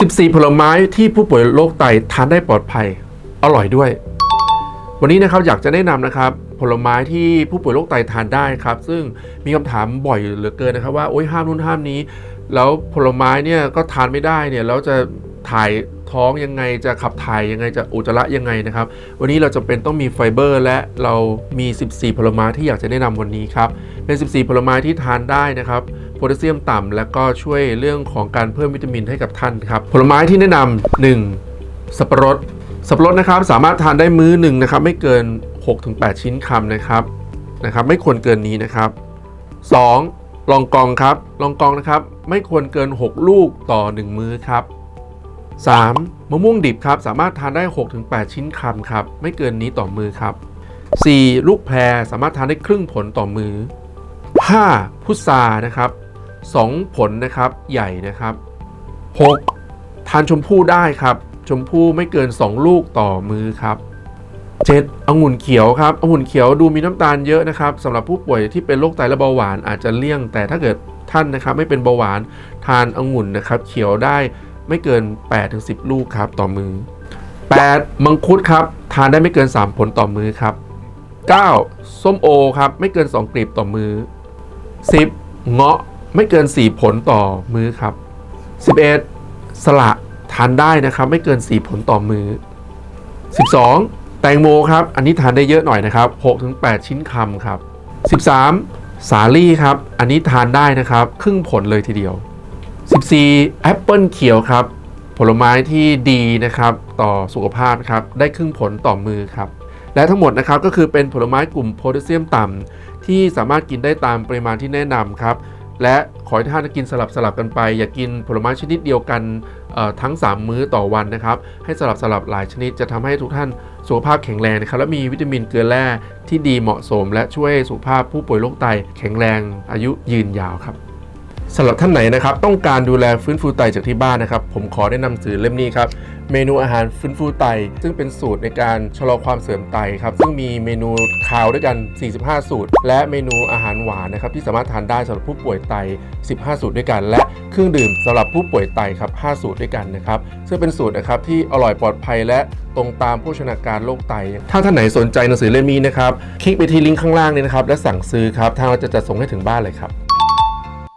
14 ผลไม้ที่ผู้ป่วยโรคไตทานได้ปลอดภัย อร่อยด้วย วันนี้นะครับอยากจะแนะนำนะครับ ผลไม้ที่ผู้ป่วยโรคไตทานได้ครับ ซึ่งมีคำถามบ่อยเหลือเกินนะครับ ว่าโอ๊ยห้ามนู่นห้ามนี้ แล้วผลไม้เนี่ยก็ทานไม่ได้เนี่ยแล้วจะ ถ่ายท้องยังไงจะขับถ่ายยังไงจะอุจจาระยังไงนะครับ วันนี้เราจะเป็นต้องมีไฟเบอร์ และเรามี 14 ผลไม้ที่อยากจะแนะนำวันนี้ครับเป็น14 ผลไม้ที่ทานได้นะครับโพแทสเซียมต่ำและก็ช่วยเรื่องของการเพิ่มวิตามินให้กับท่านครับผลไม้ที่แนะนำ1สับปะรดสับปะรดนะครับสามารถทานได้มื้อหนึ่งนะครับไม่เกิน 6-8 ชิ้นคำนะครับนะครับ ไม่ควรเกินนี้นะครับ 2. ลองกองครับ ลองกองนะครับ ไม่ควรเกิน 6 ลูกต่อ 1 มื้อครับ 3. มะม่วงดิบครับสามารถทานได้ 6-8 ชิ้นคำครับไม่เกินนี้ต่อมือครับ 4. ลูกแพรสามารถทานได้ครึ่งผลต่อมือ 5. พุทรานะครับ 2 ผลนะครับใหญ่นะครับ 6. ทานชมพู่ได้ครับ ชมพู่ไม่เกิน 2 ลูกต่อมือครับ 7. องุ่นเขียวครับองุ่นเขียวดูมีน้ำตาลเยอะนะครับสำหรับผู้ป่วยที่เป็นโรคไตและเบาหวานอาจจะเลี่ยง แต่ถ้าเกิดท่านนะครับไม่เป็นเบาหวานทานองุ่นนะครับเขียวได้ ไม่เกิน 8-10 ลูกครับต่อมือ 8. มังคุดครับ ทานได้ไม่เกิน 3 ผลต่อมือครับ 9. ส้มโอครับ ไม่เกิน 2 กลีบต่อมือ 10. เงาะไม่เกิน 4 ผลต่อมือครับ 11. สละทานได้นะครับไม่เกิน 4 ผลต่อมือ 12. แตงโมครับ อันนี้ทานได้เยอะหน่อยนะครับ6-8 ชิ้นคำครับ 13. สาลี่ครับ อันนี้ทานได้นะครับ ครึ่งผลเลยทีเดียว 14. แอปเปิลเขียวครับ ผลไม้ที่ดีนะครับ ต่อสุขภาพครับ ได้ครึ่งผลต่อมือครับ และทั้งหมดนะครับก็คือเป็นผลไม้กลุ่มโพแทสเซียมต่ำที่สามารถกินได้ตามปริมาณที่แนะนำครับและขอให้ท่านกินสลับสลับกันไป อย่ากินผลไม้ชนิดเดียวกันทั้ง 3 มื้อต่อวันนะครับ ให้สลับสลับหลายชนิดจะทำให้ทุกท่านสุขภาพแข็งแรงนะครับและมีวิตามินเกลือแร่ที่ดีเหมาะสม และช่วยสุขภาพผู้ป่วยโรคไตแข็งแรงอายุยืนยาวครับ สำหรับท่านไหนนะครับต้องการดูแลฟื้นฟูไตจากที่บ้านนะครับ ผมขอแนะนำสื่อเล่มนี้ครับเมนูอาหารฟื้นฟูไต ซึ่งเป็นสูตรในการชะลอความเสื่อมไตครับซึ่งมีเมนูคาวด้วยกัน 45 สูตร และเมนูอาหารหวานนะครับที่สามารถทานได้สำหรับผู้ป่วยไต 15 สูตรด้วยกัน และเครื่องดื่มสำหรับผู้ป่วยไตครับ 5 สูตรด้วยกันนะครับซึ่งเป็นสูตรนะครับที่อร่อยปลอดภัยและตรงตามโภชนาการโรคไต ถ้าท่านไหนสนใจหนังสือเล่มนี้นะครับคลิกไปที่ลิงก์ข้างล่างนี้นะครับและสั่งซื้อครับทางเราจะจัดส่งให้ถึงบ้านเลยครับ